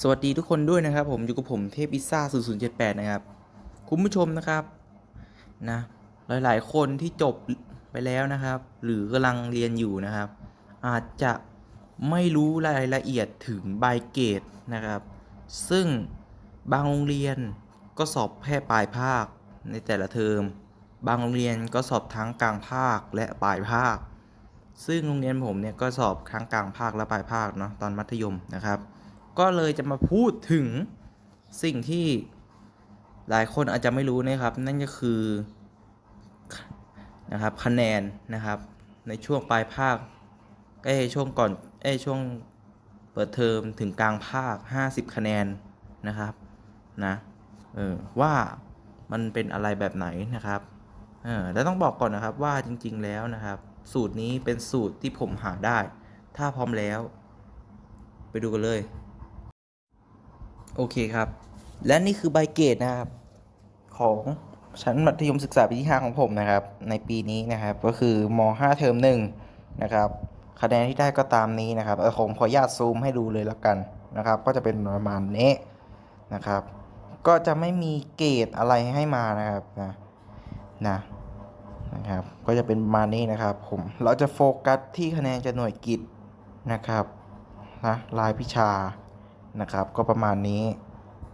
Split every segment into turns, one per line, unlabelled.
สวัสดีทุกคนด้วยนะครับ ผมอยู่กับผมเทพพิซซ่า0078 นะครับ คุณผู้ชมนะครับนะหลายๆ คนที่จบไปแล้วนะครับ หรือกำลังเรียนอยู่นะครับ อาจจะไม่รู้รายละเอียดถึงใบเกรดนะครับ ซึ่งบางโรงเรียนก็สอบแค่ปลายภาคในแต่ละเทอม บางโรงเรียนก็สอบทั้งกลางภาคและปลายภาค ซึ่งโรงเรียนผมเนี่ยก็สอบทั้งกลางภาคและปลายภาคเนาะตอนมัธยมนะครับ ก็เลยจะมาพูดถึงสิ่งที่หลายคนอาจจะไม่รู้นะครับ นั่นก็คือนะครับคะแนนนะครับในช่วงปลายภาคเอ้ช่วงก่อนเอ้ช่วงเปิดเทอมถึงกลางภาค 50 คะแนนนะครับนะเออว่ามันเป็นอะไรแบบไหนนะครับเออแล้วต้องบอกก่อนนะครับว่าจริงๆแล้วนะครับ สูตรนี้เป็นสูตรที่ผมหาได้ ถ้าพร้อมแล้ว ไปดูกันเลย โอเคครับ และนี่คือใบเกรดนะครับ ของชั้นมัธยมศึกษาปีที่ 5 ของผมนะครับ ในปีนี้นะครับ ก็คือม 5 เทอมหนึ่งนะครับคะแนนที่ได้ก็ตามนี้นะครับผมขออนุญาตซูมให้ดูเลยแล้วกันนะครับ ก็จะเป็นประมาณนี้นะครับ ก็จะไม่มีเกรดอะไรให้มานะครับนะนะนะครับ ก็จะเป็นประมาณนี้นะครับ ผมเราจะโฟกัสที่คะแนนจะหน่วยกิจนะครับนะรายวิชา นะครับ ก็ประมาณนี้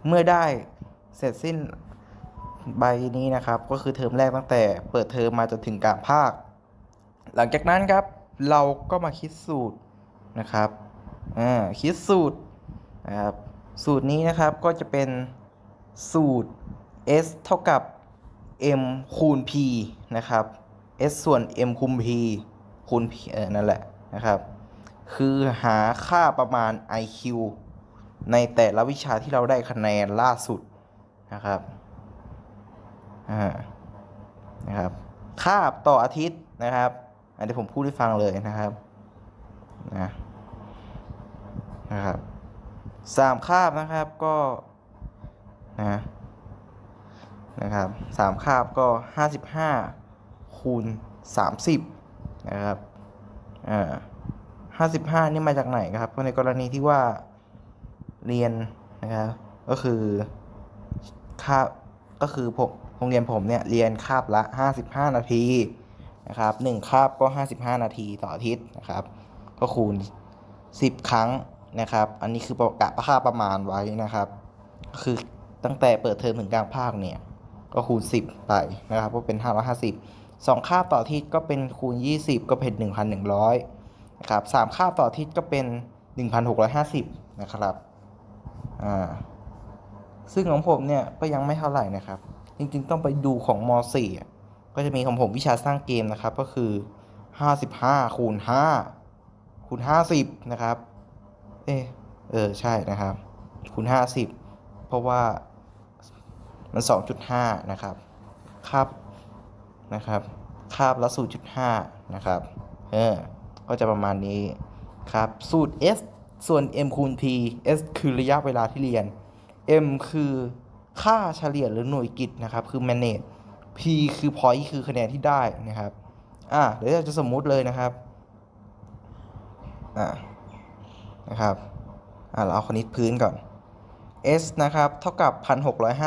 เมื่อได้เสร็จสิ้นใบนี้นะครับ ก็คือเทอมแรกตั้งแต่เปิดเทอมมาจนถึงกลางภาค หลังจากนั้นครับเราก็มาคิดสูตรนะครับอ่าคิดสูตรนะครับสูตรนี้นะครับก็จะเป็นสูตร s เท่ากับ m คูณ p นะครับ s ส่วน m คูณ p คูณ p เออนั่นแหละนะครับ คือหาค่าประมาณ IQ ในแต่ละวิชาที่เราได้คะแนนล่าสุดนะครับอ่านะครับคาบต่ออาทิตย์นะครับ อันนี้ผมพูดให้ฟังเลยนะครับนะนะครับสามคาบนะครับก็นะนะครับสามคาบก็ห้าสิบห้าคูณสามสิบนะครับอ่าห้าสิบห้านี่มาจากไหนครับ ก็ในกรณีที่ว่า เรียนนะครับก็คือคาบก็คือผมโรงเรียนผมเนี่ยเรียนคาบละ 55 นาทีนะครับหนึ่งคาบก็ 55 นาทีต่ออาทิตย์นะครับ ก็คูณ 10 ครั้งนะครับ อันนี้คือประกาศค่าประมาณไว้นะครับ ก็คือตั้งแต่เปิดเทอมถึงกลางภาคเนี่ยก็คูณ 10 ไปนะครับก็เป็น 550สองคาบต่ออาทิตย์ก็เป็นคูณ 20 ก็เป็น 1,100นะครับสามคาบต่ออาทิตย์ก็เป็น 1,650 นะครับ อ่าซึ่งของผมเนี่ยก็ยังไม่เท่าไหร่นะครับ จริงๆต้องไปดูของม .4 ก็จะมีของผมวิชาสร้างเกมนะครับ ก็คือ 55คูณ5คูณ50 นะครับ เออเออใช่นะครับคูณ50 เพราะว่ามัน 2.5 นะครับคาบนะครับคาบละ0.5 นะครับ เออ ก็จะประมาณนี้ครับ สูตร S ส่วน m คูณ t s คือระยะเวลาที่เรียน m คือค่าเฉลี่ยหรือหน่วยกิจนะครับ คือ manage p คือ point คือคะแนนที่ได้นะครับ อ่าเดี๋ยวเราจะสมมุติเลยนะครับ อ่า นะครับ อ่าเราเอาคณิตพื้นก่อน s นะครับ เท่ากับ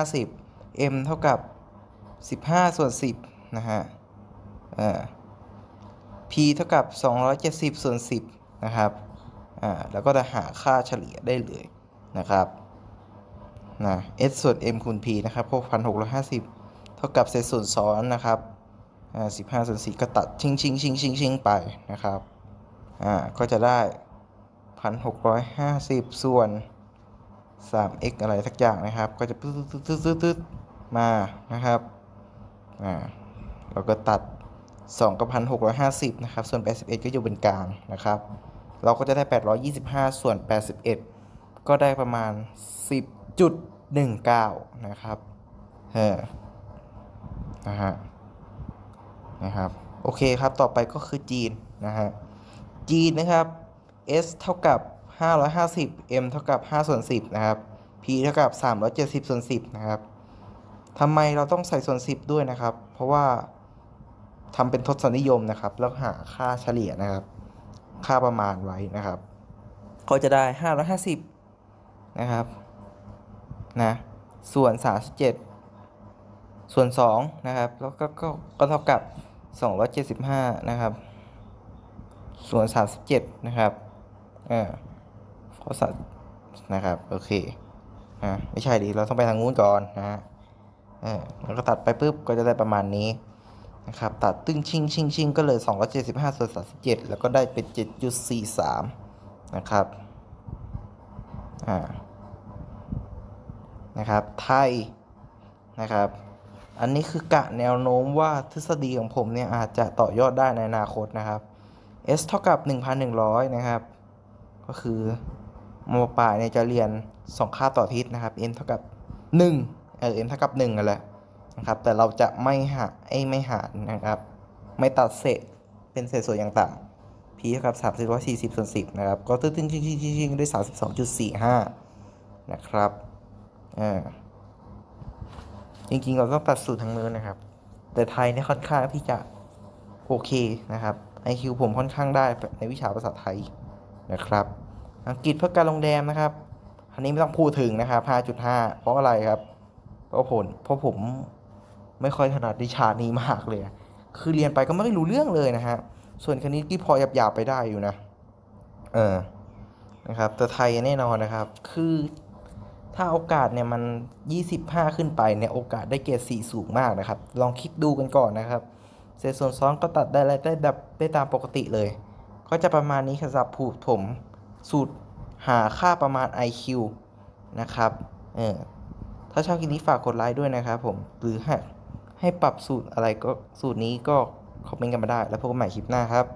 1650 m เท่ากับ 15 ส่วน 10 นะฮะ อ่า p เท่ากับ 270 ส่วน 10 นะครับ อ่าแล้วก็จะหาค่าเฉลี่ยได้เลยนะครับนะ s ส่วน m คูณ p นะครับพวก1650 เท่ากับเศษส่วนซ้อนนะครับอ่า15ส่วน4ก็ตัดชิงชิงชิงชิงชิงไปนะครับอ่าก็จะได้ 1650 ส่วน 3x อะไรสักอย่างนะครับ ก็จะตึ๊ดตึ๊ดตึ๊ดตึ๊ดตึ๊ดมานะครับอ่าเราก็ตัด 2 กับ 1,650 นะครับ ส่วน 81 ก็อยู่เป็นกลางนะครับ เราก็จะได้ 825 ส่วน 81 ก็ได้ประมาณ 10.19 นะครับเออนะฮะนะครับ โอเคครับ ต่อไปก็คือจีนนะฮะ จีนนะครับ s เท่ากับ 550 m เท่ากับ5ส่วน10 นะครับ p เท่ากับ 370ส่วน10 นะครับทำไมเราต้องใส่ส่วน 10 ด้วยนะครับ เพราะว่าทำเป็นทศนิยมนะครับ แล้วหาค่าเฉลี่ยนะครับ ค่าประมาณไว้นะครับ ก็จะได้ 550 นะครับนะส่วน 37 ส่วน 2 นะครับ แล้วก็ก็ก็เท่ากับ 275 นะครับ ส่วน 37 นะครับอ่าข้อสัตนะครับ โอเคอ่าไม่ใช่ดิเราต้องไปทางนู้นก่อนนะฮะอ่าแล้วก็ตัดไปปุ๊บก็จะได้ประมาณนี้ นะครับตัดตึ้งชิงชิงชิงก็เลย275ส่วน37 แล้วก็ได้เป็น 7.43 นะครับอ่านะครับไทยนะครับ อันนี้คือกะแนวโน้มว่าทฤษฎีของผมเนี่ยอาจจะต่อยอดได้ในอนาคตนะครับ s เท่ากับ 1,100 นะครับ ก็คือมปลายเนี่ยจะเรียน 2 ค่าต่อทิตย์นะครับ n เท่ากับ 1 เออ n เท่ากับ1กันแหละ นะครับ แต่เราจะไม่หาไอ้ไม่หารนะครับ ไม่ตัดเศษเป็นเศษส่วนอย่างต่ำ p เท่ากับ340ส่วน10นะครับ ก็ตึ้งตึ้งชิงชิงชิงชิงได้32.45นะครับอ่าจริงๆเราต้องตัดสูตรทั้งมือนะครับ แต่ไทยเนี่ยค่อนข้างที่จะโอเคนะครับ IQ ผมค่อนข้างได้ในวิชาภาษาไทยนะครับ อังกฤษเพื่อการลงแรมนะครับ อันนี้ไม่ต้องพูดถึงนะครับ 5.5 เพราะอะไรครับ เพราะผล เพราะผม ไม่ค่อยถนัดวิชานี้มากเลย คือเรียนไปก็ไม่รู้เรื่องเลยนะฮะ ส่วนคณิตที่พอหยาบๆไปได้อยู่นะ เออ นะครับ แต่ไทยแน่นอนนะครับ คือถ้าโอกาสเนี่ยมัน 25 ขึ้นไปเนี่ยโอกาสได้เกรด4สูงมากนะครับ ลองคิดดูกันก่อนนะครับ เศษส่วนซ้อนก็ตัดได้ได้ได้แบบได้ตามปกติเลย ก็จะประมาณนี้ครับผูกผมสูตรหาค่าประมาณ IQ นะครับ เออ ถ้าชอบคลิปนี้ฝากกดไลค์ด้วยนะครับผม หรือให้ ให้ปรับสูตรอะไรก็สูตรนี้ก็คอมเมนต์กันมาได้ แล้วพบกันใหม่คลิปหน้าครับ